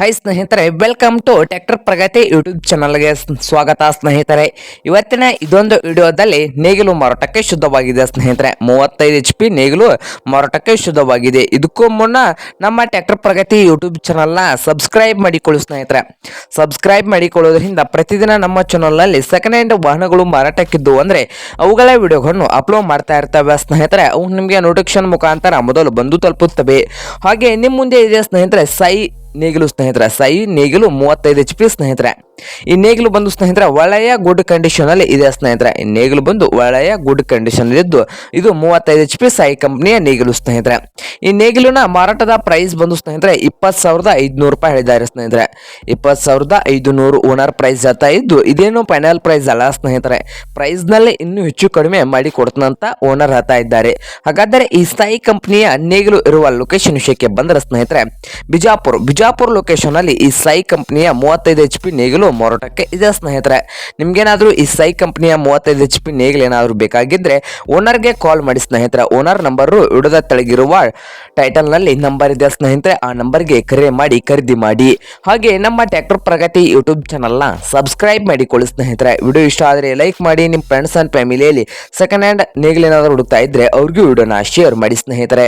Hi ಸ್ನೇಹಿತರೆ welcome to tractor Pragati YouTube ಚಾನಲ್ಗೆ ಸ್ವಾಗತ ಸ್ನೇಹಿತರೆ. ಇವತ್ತಿನ ಇದೊಂದು ವಿಡಿಯೋದಲ್ಲಿ ನೇಗಿಲು ಮಾರಾಟಕ್ಕೆ ಶುದ್ಧವಾಗಿದೆ ಸ್ನೇಹಿತರೆ. ಮೂವತ್ತೈದು ಎಚ್ ಪಿ ನೇಗಿಲು ಮಾರಾಟಕ್ಕೆ ಶುದ್ಧವಾಗಿದೆ. ಇದಕ್ಕೂ ಮುನ್ನ ನಮ್ಮ ಟ್ರ್ಯಾಕ್ಟರ್ ಪ್ರಗತಿ ಯೂಟ್ಯೂಬ್ ಚಾನಲ್ನ ಸಬ್ಸ್ಕ್ರೈಬ್ ಮಾಡಿಕೊಳ್ಳು ಸ್ನೇಹಿತರೆ. ಸಬ್ಸ್ಕ್ರೈಬ್ ಮಾಡಿಕೊಳ್ಳೋದ್ರಿಂದ ಪ್ರತಿದಿನ ನಮ್ಮ ಚಾನಲ್ನಲ್ಲಿ ಸೆಕೆಂಡ್ ಹ್ಯಾಂಡ್ ವಾಹನಗಳು ಮಾರಾಟಕ್ಕಿದ್ದು ಅಂದರೆ ಅವುಗಳ ವಿಡಿಯೋಗಳನ್ನು ಅಪ್ಲೋಡ್ ಮಾಡ್ತಾ ಇರ್ತವೆ ಸ್ನೇಹಿತರೆ. ಅವು ನಿಮಗೆ ನೋಟಿಫಿಕೇಶನ್ ಮುಖಾಂತರ ಮೊದಲು ಬಂದು ತಲುಪುತ್ತವೆ. ಹಾಗೆ ನಿಮ್ಮ ಮುಂದೆ ಇದೆ ಸ್ನೇಹಿತರೆ ಸೈ ನೇಗಿಲು ಸ್ನೇಹಿತರೆ ಸೈ ನೇಗಿಲು ಮೂವತ್ತೈದು ಎಚ್ ಪಿ ಸ್ನೇಹಿತರೆ. ಈ ನೇಗಿಲು ಬಂದು ಸ್ನೇಹಿತರೆ, ಒಳ್ಳೆಯ ಗುಡ್ ಕಂಡೀಷನ್ ಅಲ್ಲಿ ಇದೆ ಸ್ನೇಹಿತರೆ. ಈ ನೇಗಿಲು ಬಂದು ಒಳ್ಳೆಯ ಗುಡ್ ಕಂಡೀಷನ್ ಇದ್ದು, ಇದು ಮೂವತ್ತೈದು ಎಚ್ ಪಿ ಸಾಯಿ ಕಂಪನಿಯ ನೇಗಿಲು ಸ್ನೇಹಿತರೆ. ಈ ನೇಗಿಲಿನ ಮಾರಾಟದ ಪ್ರೈಸ್ ಬಂದು ಸ್ನೇಹಿತರೆ, ಇಪ್ಪತ್ತು ಸಾವಿರದ ಐದುನೂರು ರೂಪಾಯಿ ಹೇಳಿದ್ದಾರೆ ಸ್ನೇಹಿತರೆ. ಇಪ್ಪತ್ತು ಸಾವಿರದ ಐದುನೂರು ಓನರ್ ಪ್ರೈಸ್ ಅಂತ ಇದ್ದು, ಇದೇನು ಫೈನಲ್ ಪ್ರೈಸ್ ಅಲ್ಲ ಸ್ನೇಹಿತರೆ. ಪ್ರೈಸ್ನಲ್ಲಿ ಇನ್ನೂ ಹೆಚ್ಚು ಕಡಿಮೆ ಮಾಡಿ ಕೊಡ್ತಂತ ಓನರ್ ಹೇಳ್ತಾ ಇದ್ದಾರೆ. ಹಾಗಾದರೆ ಈ ಸ್ಥಾಯಿ ಕಂಪನಿಯ ನೇಗಿಲು ಇರುವ ಲೊಕೇಶನ್ ವಿಷಯಕ್ಕೆ ಬಂದರೆ ಸ್ನೇಹಿತರೆ, ಬಿಜಾಪುರ್ ಬಿಜಾಪುರ್ ಲೊಕೇಶನ್ ಅಲ್ಲಿ ಈ ಸ್ಥಾಯಿ ಕಂಪನಿಯ ಮೂವತ್ತೈದು ಎಚ್ ಪಿ ನೇಗಿಲು ಮಾರಾಟಕ್ಕೆ ಇದೆ ಸ್ನೇಹಿತರೆ. ನಿಮ್ಗೇನಾದ್ರೂ ಈ ಸೈ ಕಂಪ್ನಿಯ ಮೂವತ್ತೈದು ಎಚ್ ಪಿ ನೇಗಿಲು ಏನಾದರೂ ಬೇಕಾಗಿದ್ರೆ ಓನರ್ಗೆ ಕಾಲ್ ಮಾಡಿ ಸ್ನೇಹಿತರೆ. ಓನರ್ ನಂಬರು ಇಡದ ತೆಳಗಿರುವ ಟೈಟಲ್ನಲ್ಲಿ ನಂಬರ್ ಇದೆ ಸ್ನೇಹಿತರೆ. ಆ ನಂಬರ್ಗೆ ಕರೆ ಮಾಡಿ ಖರೀದಿ ಮಾಡಿ. ಹಾಗೆ ನಮ್ಮ ಟ್ಯಾಕ್ಟರ್ ಪ್ರಗತಿ ಯೂಟ್ಯೂಬ್ ಚಾನಲ್ನ ಸಬ್ಸ್ಕ್ರೈಬ್ ಮಾಡಿಕೊಳ್ಳಿ ಸ್ನೇಹಿತರೆ. ವಿಡಿಯೋ ಇಷ್ಟ ಆದರೆ ಲೈಕ್ ಮಾಡಿ ನಿಮ್ಮ ಫ್ರೆಂಡ್ಸ್ ಅಂಡ್ ಫ್ಯಾಮಿಲಿಯಲ್ಲಿ ಸೆಕೆಂಡ್ ಹ್ಯಾಂಡ್ ನೇಗಿಲು ಏನಾದರೂ ಹುಡುಕ್ತಾ ಇದ್ದರೆ ಅವ್ರಿಗೂ ವಿಡಿಯೋನ ಶೇರ್ ಮಾಡಿ ಸ್ನೇಹಿತರೆ.